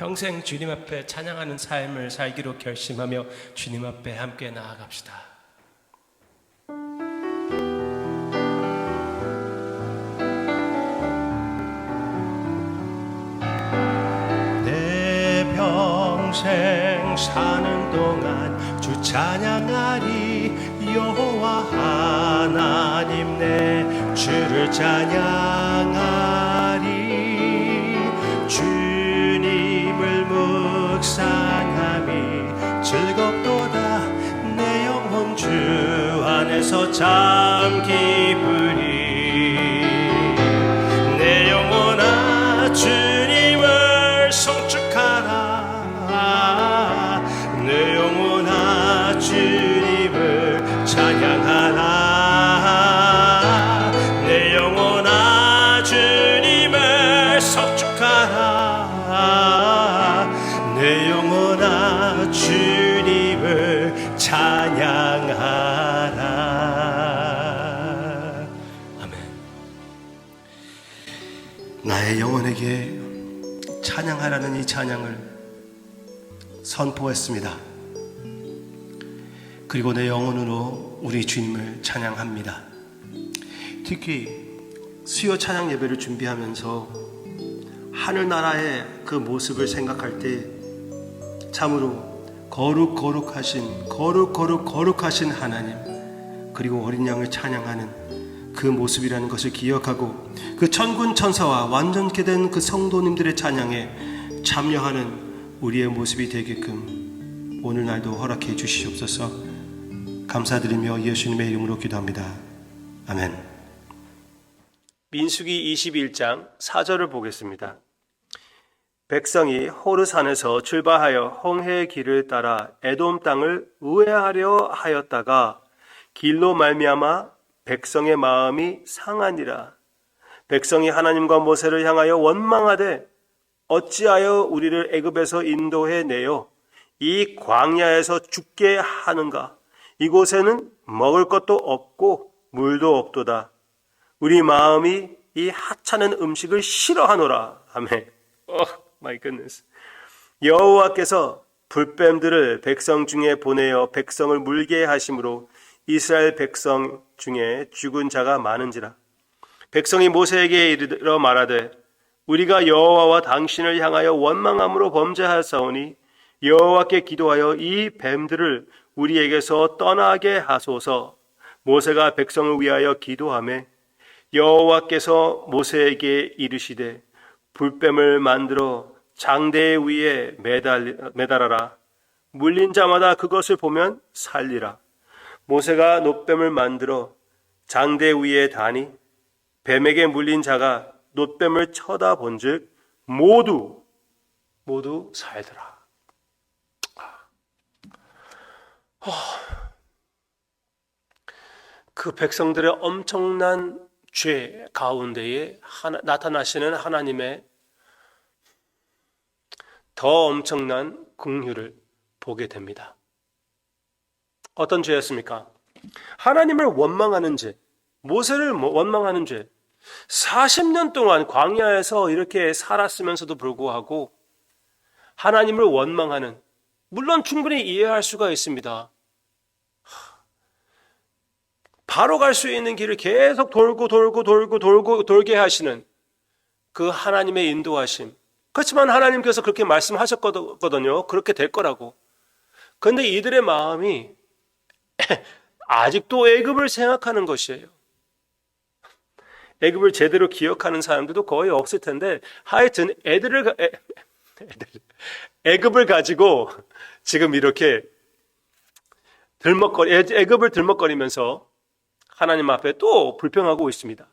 평생 주님 앞에 찬양하는 삶을 살기로 결심하며 주님 앞에 함께 나아갑시다. 내 평생 사는 동안 주 찬양하리 여호와 하나님 내 주를 찬양하 주님을 묵상함이 즐겁도다. 내 영혼 주 안에서 참 기쁘 영혼에게 찬양하라는 이 찬양을 선포했습니다. 그리고 내 영혼으로 우리 주님을 찬양합니다. 특히 수요 찬양 예배를 준비하면서 하늘나라의 그 모습을 생각할 때 참으로 거룩 거룩하신 거룩 거룩 거룩하신 하나님 그리고 어린 양을 찬양하는 그 모습이라는 것을 기억하고 그 천군 천사와 완전케 된 그 성도님들의 찬양에 참여하는 우리의 모습이 되게끔 오늘날도 허락해 주시옵소서 감사드리며 예수님의 이름으로 기도합니다. 아멘. 민수기 21장 4절을 보겠습니다. 백성이 호르산에서 출발하여 홍해의 길을 따라 에돔 땅을 우회하려 하였다가 길로 말미암아 백성의 마음이 상하니라. 백성이 하나님과 모세를 향하여 원망하되 어찌하여 우리를 애굽에서 인도해 내어 이 광야에서 죽게 하는가? 이곳에는 먹을 것도 없고 물도 없도다. 우리 마음이 이 하찮은 음식을 싫어하노라. 아멘. 어, 마이 굿네스. 여호와께서 불뱀들을 백성 중에 보내어 백성을 물게 하심으로 이스라엘 백성 중에 죽은 자가 많은지라. 백성이 모세에게 이르러 말하되 우리가 여호와와 당신을 향하여 원망함으로 범죄하사오니 여호와께 기도하여 이 뱀들을 우리에게서 떠나게 하소서. 모세가 백성을 위하여 기도하매 여호와께서 모세에게 이르시되 불뱀을 만들어 장대 위에 매달, 매달아라. 물린 자마다 그것을 보면 살리라. 모세가 노뱀을 만들어 장대 위에 다니 뱀에게 물린 자가 노뱀을 쳐다본즉 모두 모두 살더라. 그 백성들의 엄청난 죄 가운데에 하나, 나타나시는 하나님의 더 엄청난 긍휼을 보게 됩니다. 어떤 죄였습니까? 하나님을 원망하는 죄, 모세를 원망하는 죄. 40년 동안 광야에서 이렇게 살았으면서도 불구하고 하나님을 원망하는 물론 충분히 이해할 수가 있습니다. 바로 갈 수 있는 길을 계속 돌고 돌고 돌고 돌고 돌게 하시는 그 하나님의 인도하심. 그렇지만 하나님께서 그렇게 말씀하셨거든요. 그렇게 될 거라고. 그런데 이들의 마음이 아직도 애굽을 생각하는 것이에요. 애굽을 제대로 기억하는 사람들도 거의 없을 텐데 하여튼 애들을 애, 애들, 애굽을 가지고 지금 이렇게 들먹거리 애굽을 들먹거리면서 하나님 앞에 또 불평하고 있습니다.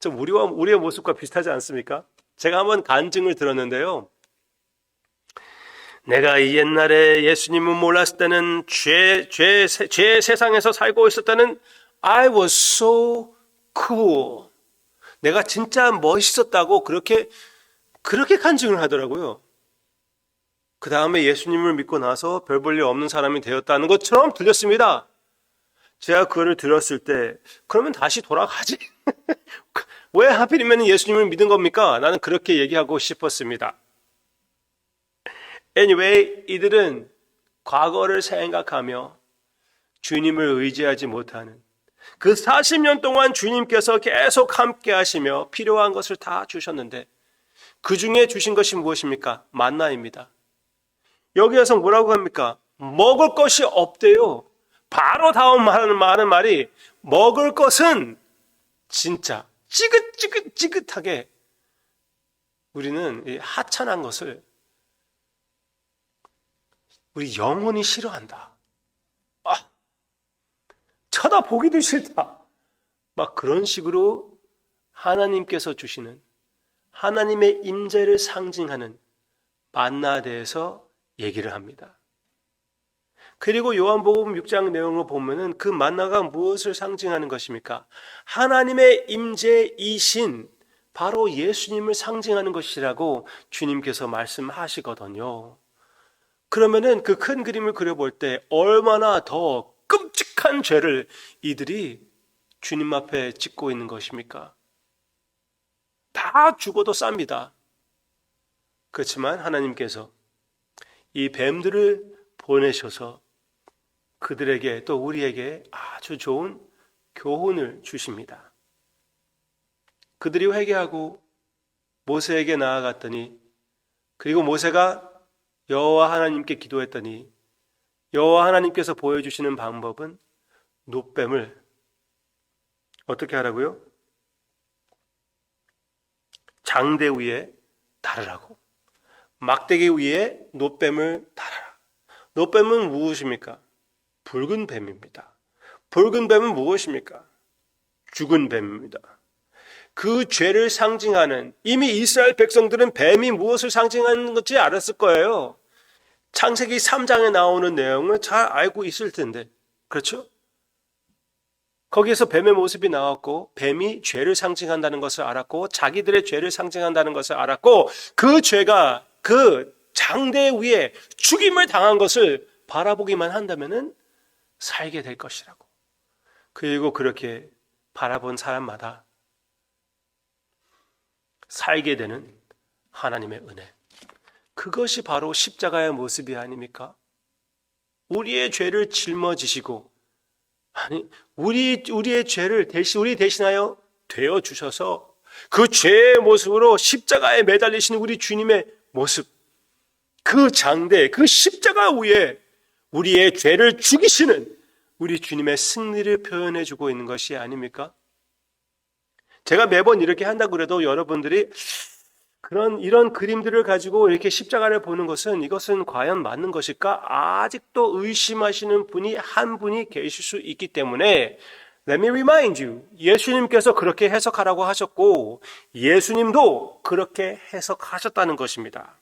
좀 우리와 우리의 모습과 비슷하지 않습니까? 제가 한번 간증을 들었는데요. 내가 이 옛날에 예수님을 몰랐을 때는 죄, 죄, 죄 세상에서 살고 있을 때는 I was so cool. 내가 진짜 멋있었다고 그렇게, 그렇게 간증을 하더라고요. 그 다음에 예수님을 믿고 나서 별 볼 일 없는 사람이 되었다는 것처럼 들렸습니다. 제가 그거를 들었을 때, 그러면 다시 돌아가지. 왜 하필이면 예수님을 믿은 겁니까? 나는 그렇게 얘기하고 싶었습니다. Anyway, 이들은 과거를 생각하며 주님을 의지하지 못하는 그 40년 동안 주님께서 계속 함께 하시며 필요한 것을 다 주셨는데 그 중에 주신 것이 무엇입니까? 만나입니다. 여기에서 뭐라고 합니까? 먹을 것이 없대요. 바로 다음 말하는 말은 말이 먹을 것은 진짜 찌긋찌긋찌긋하게 우리는 이 하찮은 것을 우리 영혼이 싫어한다. 아, 쳐다보기도 싫다. 막 그런 식으로 하나님께서 주시는 하나님의 임재를 상징하는 만나에 대해서 얘기를 합니다. 그리고 요한복음 6장 내용을 보면은 그 만나가 무엇을 상징하는 것입니까? 하나님의 임재이신 바로 예수님을 상징하는 것이라고 주님께서 말씀하시거든요. 그러면은 그 큰 그림을 그려볼 때 얼마나 더 끔찍한 죄를 이들이 주님 앞에 짓고 있는 것입니까? 다 죽어도 쌉니다. 그렇지만 하나님께서 이 뱀들을 보내셔서 그들에게 또 우리에게 아주 좋은 교훈을 주십니다. 그들이 회개하고 모세에게 나아갔더니 그리고 모세가 여호와 하나님께 기도했더니 여호와 하나님께서 보여주시는 방법은 노뱀을 어떻게 하라고요? 장대 위에 달으라고 막대기 위에 노뱀을 달아라. 노뱀은 무엇입니까? 붉은 뱀입니다. 붉은 뱀은 무엇입니까? 죽은 뱀입니다. 그 죄를 상징하는 이미 이스라엘 백성들은 뱀이 무엇을 상징하는 건지 알았을 거예요. 창세기 3장에 나오는 내용을 잘 알고 있을 텐데. 그렇죠? 거기에서 뱀의 모습이 나왔고 뱀이 죄를 상징한다는 것을 알았고 자기들의 죄를 상징한다는 것을 알았고 그 죄가 그 장대 위에 죽임을 당한 것을 바라보기만 한다면은 살게 될 것이라고. 그리고 그렇게 바라본 사람마다 살게 되는 하나님의 은혜. 그것이 바로 십자가의 모습이 아닙니까? 우리의 죄를 짊어지시고 아니 우리 우리의 죄를 대신 우리 대신하여 되어 주셔서 그 죄의 모습으로 십자가에 매달리신 우리 주님의 모습 그 장대 그 십자가 위에 우리의 죄를 죽이시는 우리 주님의 승리를 표현해 주고 있는 것이 아닙니까? 제가 매번 이렇게 한다고 그래도 여러분들이 그런 이런 그림들을 가지고 이렇게 십자가를 보는 것은 이것은 과연 맞는 것일까? 아직도 의심하시는 분이 한 분이 계실 수 있기 때문에 Let me remind you. 예수님께서 그렇게 해석하라고 하셨고 예수님도 그렇게 해석하셨다는 것입니다.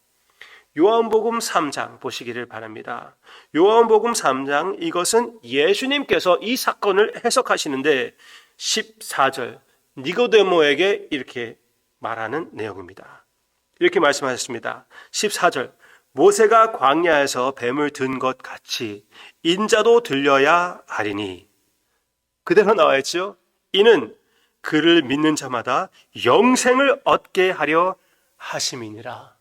요한복음 3장 보시기를 바랍니다. 요한복음 3장 이것은 예수님께서 이 사건을 해석하시는데 14절 니고데모에게 이렇게 말하는 내용입니다. 이렇게 말씀하셨습니다. 14절 모세가 광야에서 뱀을 든 것 같이 인자도 들려야 하리니 그대로 나와 있죠. 이는 그를 믿는 자마다 영생을 얻게 하려 하심이니라.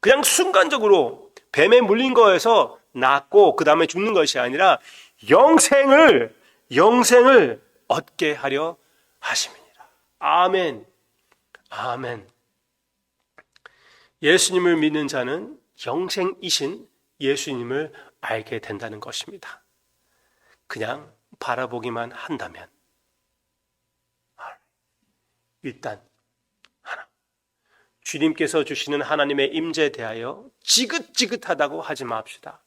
그냥 순간적으로 뱀에 물린 거에서 낫고 그 다음에 죽는 것이 아니라 영생을 영생을 얻게 하려 하심이니라. 아멘. 아멘. 예수님을 믿는 자는 영생이신 예수님을 알게 된다는 것입니다. 그냥 바라보기만 한다면 일단 하나 주님께서 주시는 하나님의 임재에 대하여 지긋지긋하다고 하지 맙시다.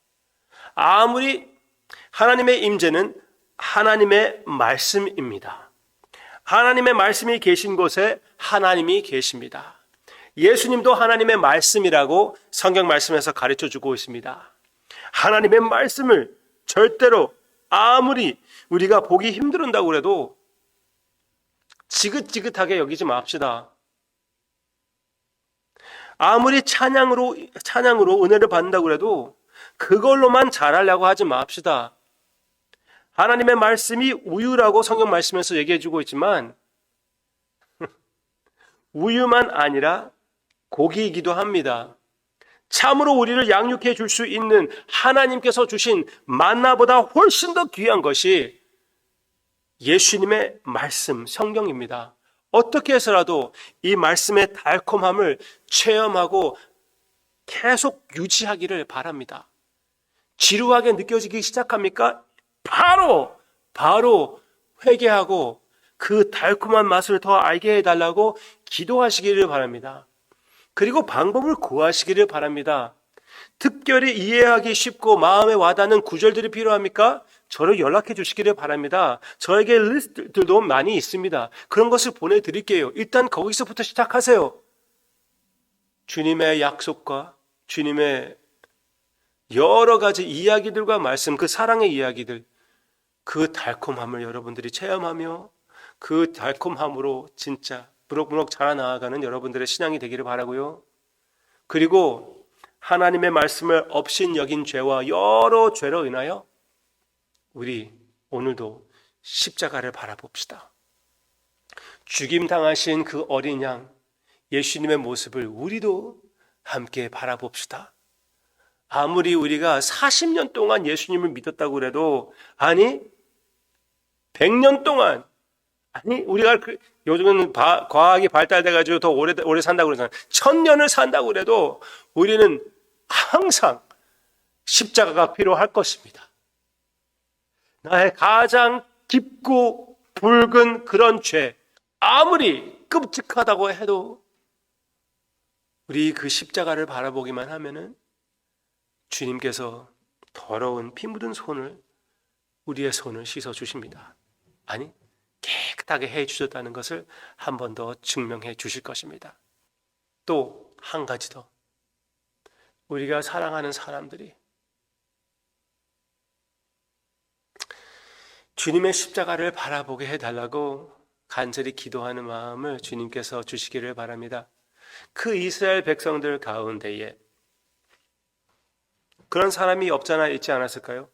아무리 하나님의 임재는 하나님의 말씀입니다. 하나님의 말씀이 계신 곳에 하나님이 계십니다. 예수님도 하나님의 말씀이라고 성경 말씀에서 가르쳐 주고 있습니다. 하나님의 말씀을 절대로 아무리 우리가 보기 힘들다고 그래도 지긋지긋하게 여기지 맙시다. 아무리 찬양으로 찬양으로 은혜를 받는다고 그래도 그걸로만 잘하려고 하지 맙시다. 하나님의 말씀이 우유라고 성경 말씀에서 얘기해 주고 있지만 우유만 아니라 고기이기도 합니다. 참으로 우리를 양육해 줄 수 있는 하나님께서 주신 만나보다 훨씬 더 귀한 것이 예수님의 말씀, 성경입니다. 어떻게 해서라도 이 말씀의 달콤함을 체험하고 계속 유지하기를 바랍니다. 지루하게 느껴지기 시작합니까? 바로, 바로 회개하고 그 달콤한 맛을 더 알게 해달라고 기도하시기를 바랍니다. 그리고 방법을 구하시기를 바랍니다. 특별히 이해하기 쉽고 마음에 와닿는 구절들이 필요합니까? 저를 연락해 주시기를 바랍니다. 저에게 리스트들도 많이 있습니다. 그런 것을 보내드릴게요. 일단 거기서부터 시작하세요. 주님의 약속과 주님의 여러 가지 이야기들과 말씀, 그 사랑의 이야기들, 그 달콤함을 여러분들이 체험하며 그 달콤함으로 진짜 무럭무럭 자라나가는 여러분들의 신앙이 되기를 바라고요. 그리고 하나님의 말씀을 없인 여긴 죄와 여러 죄로 인하여 우리 오늘도 십자가를 바라봅시다. 죽임 당하신 그 어린 양 예수님의 모습을 우리도 함께 바라봅시다. 아무리 우리가 40년 동안 예수님을 믿었다고 그래도 아니 100년 동안 아니 우리가 그, 요즘은 바, 과학이 발달돼 가지고 더 오래 오래 산다고 그러잖아요. 천년을 산다고 그래도 우리는 항상 십자가가 필요할 것입니다. 나의 가장 깊고 붉은 그런 죄 아무리 끔찍하다고 해도 우리 그 십자가를 바라보기만 하면은 주님께서 더러운 피 묻은 손을 우리의 손을 씻어 주십니다. 아니 깨끗하게 해 주셨다는 것을 한 번 더 증명해 주실 것입니다. 또 한 가지 더. 우리가 사랑하는 사람들이 주님의 십자가를 바라보게 해달라고 간절히 기도하는 마음을 주님께서 주시기를 바랍니다. 그 이스라엘 백성들 가운데에 그런 사람이 없잖아 있지 않았을까요?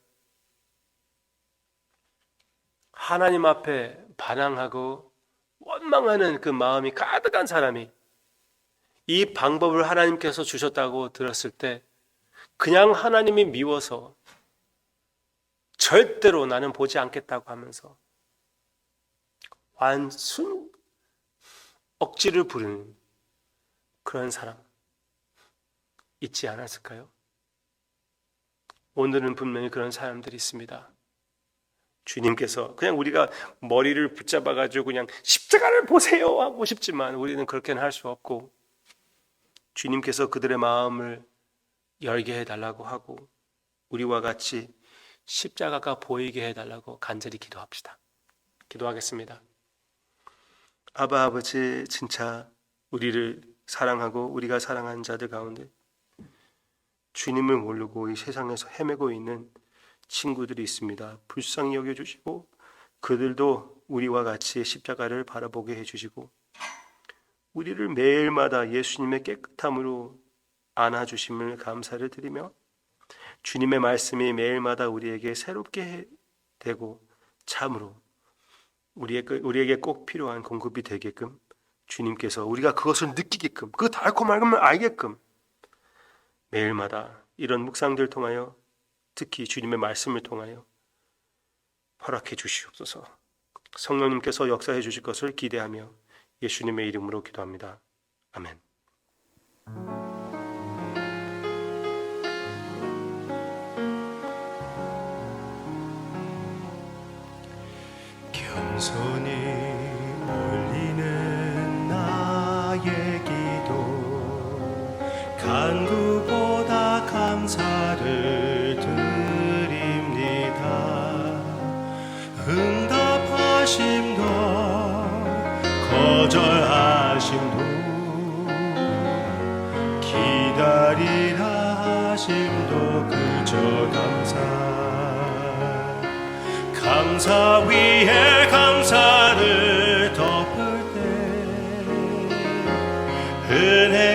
하나님 앞에 반항하고 원망하는 그 마음이 가득한 사람이 이 방법을 하나님께서 주셨다고 들었을 때 그냥 하나님이 미워서 절대로 나는 보지 않겠다고 하면서 완순 억지를 부르는 그런 사람 있지 않았을까요? 오늘은 분명히 그런 사람들이 있습니다. 주님께서 그냥 우리가 머리를 붙잡아 가지고 그냥 십자가를 보세요 하고 싶지만 우리는 그렇게는 할 수 없고 주님께서 그들의 마음을 열게 해 달라고 하고 우리와 같이 십자가가 보이게 해 달라고 간절히 기도합시다. 기도하겠습니다. 아바 아버지 진짜 우리를 사랑하고 우리가 사랑하는 자들 가운데 주님을 모르고 이 세상에서 헤매고 있는 친구들이 있습니다. 불쌍히 여겨 주시고 그들도 우리와 같이 십자가를 바라보게 해 주시고 우리를 매일마다 예수님의 깨끗함으로 안아 주심을 감사를 드리며 주님의 말씀이 매일마다 우리에게 새롭게 되고 참으로 우리에게, 우리에게 꼭 필요한 공급이 되게끔 주님께서 우리가 그것을 느끼게끔 그 달콤함을 알게끔 매일마다 이런 묵상들 통하여 특히 주님의 말씀을 통하여 허락해 주시옵소서. 성령님께서 역사해 주실 것을 기대하며 예수님의 이름으로 기도합니다. 아멘. 겸손히 감사 위에 감사를 덮을 때 은혜